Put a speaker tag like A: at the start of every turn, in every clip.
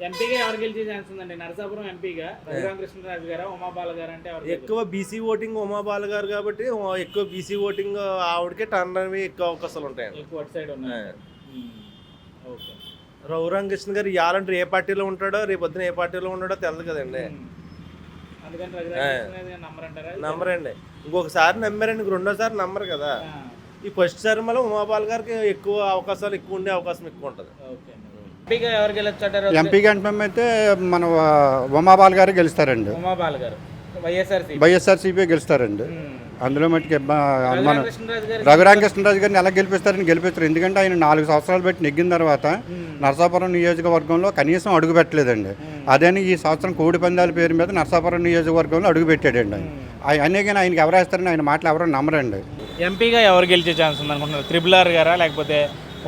A: ఎంపీగా ఎవరు గెలిచే ఛాన్స్ ఉందండి? నరసాపురం ఎంపీగా రఘురామకృష్ణరాజు గారా ఉమాబాల గారు అంటే
B: ఎక్కువ బీసీ ఓటింగ్ ఉమాబాల గారు కాబట్టి ఎక్కువ బీసీ ఓటింగ్ ఆవిడకే టర్న్ అనేవి ఎక్కువ అవకాశాలు ఉంటాయండి.
A: ఎక్కువ అటు సైడ్ ఉన్నారు. ఉమ్. ఓకే.
B: రఘురామకృష్ణ గారు ఇవ్వాలంటే ఏ పార్టీలో ఉంటాడో రేపు పొద్దున ఏ పార్టీలో ఉంటాడో తెలియదు కదండి. నమ్మరండి. ఇంకొకసారి నమ్మారండి ఇంక రెండోసారి నమ్మరు కదా. ఈ ఫస్ట్ సారి మళ్ళీ ఉమాబాల్ గారికి ఎక్కువ అవకాశాలు ఎక్కువ ఉండే అవకాశం ఎక్కువ ఉంటుంది.
A: ఓకే. ఎంపీగా ఎవరు
C: గంటం అయితే మన ఉమాబాల్ గారు గెలుస్తారండి.
A: ఉమాబాల గారు. వైఎస్ఆర్సీ
C: వైఎస్ఆర్సీపీ గెలుస్తారండి. అందులో మట్టుకు అనుమానం
A: రఘురామకృష్ణరాజు గారు
C: రఘురామకృష్ణరాజు గారిని ఎలా గెలిపిస్తారని గెలిపిస్తారు. ఎందుకంటే ఆయన నాలుగు సంవత్సరాలు పెట్టి నెగ్గిన తర్వాత నరసాపురం నియోజకవర్గంలో కనీసం అడుగు పెట్టలేదండి. అదేని ఈ సంవత్సరం కోడి పందాల పేరు మీద నరసాపురం నియోజకవర్గంలో అడుగు పెట్టాడండి అనే కానీ ఆయనకి ఎవరు వేస్తారని ఆయన మాటలు ఎవరు నమ్మరండి.
A: ఎంపీగా ఎవరు గెలిచే ఛాన్స్ ఉంది అనుకుంటున్నారు త్రిబుల్ ఆర్ గారా? లేకపోతే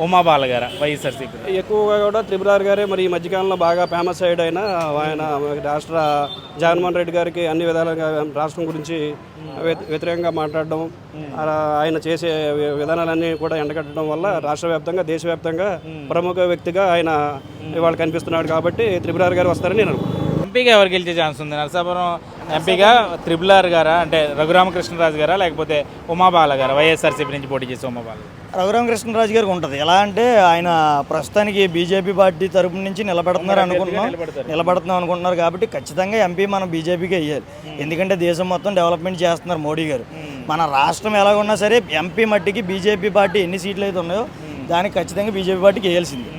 A: ఉమాబాల గారు వైఎస్ఆర్సీపీ
D: ఎక్కువగా కూడా త్రిపురార్ గారే మరి ఈ మధ్యకాలంలో బాగా ఫేమస్ అయ్యాడు ఆయన ఆయన రాష్ట్ర జగన్మోహన్ రెడ్డి గారికి అన్ని విధాలుగా రాష్ట్రం గురించి వ్యతిరేకంగా మాట్లాడడం అలా ఆయన చేసే విధానాలన్నీ కూడా ఎండగట్టడం వల్ల రాష్ట్ర వ్యాప్తంగా దేశవ్యాప్తంగా ప్రముఖ వ్యక్తిగా ఆయన ఇవాళ కనిపిస్తున్నాడు కాబట్టి త్రిపురార్ గారు వస్తారని నేను అనుకుంటున్నాను.
A: ఎంపీగా ఎవరు గెలిచే ఛాన్స్ ఉంది? నరసాపురం ఎంపీగా త్రిబుల్ ఆర్ గారా? అంటే రఘురామకృష్ణరాజు గారా? లేకపోతే ఉమాబాల గారా? వైఎస్ఆర్సీపీ నుంచి పోటీ చేసే ఉమాబాల
E: రఘురామకృష్ణరాజు గారికి ఉంటుంది. ఎలా అంటే ఆయన ప్రస్తుతానికి బీజేపీ పార్టీ తరపు నుంచి నిలబెడుతున్నారు అనుకుంటున్నాం. నిలబడుతున్నాం అనుకుంటున్నారు కాబట్టి ఖచ్చితంగా ఎంపీ మనం బీజేపీకి వేయాలి ఎందుకంటే దేశం మొత్తం డెవలప్మెంట్ చేస్తున్నారు మోడీ గారు. మన రాష్ట్రం ఎలా ఉన్నా సరే ఎంపీ మట్టికి బీజేపీ పార్టీ ఎన్ని సీట్లు అయితే ఉన్నాయో దానికి ఖచ్చితంగా బీజేపీ పార్టీకి వేయాల్సింది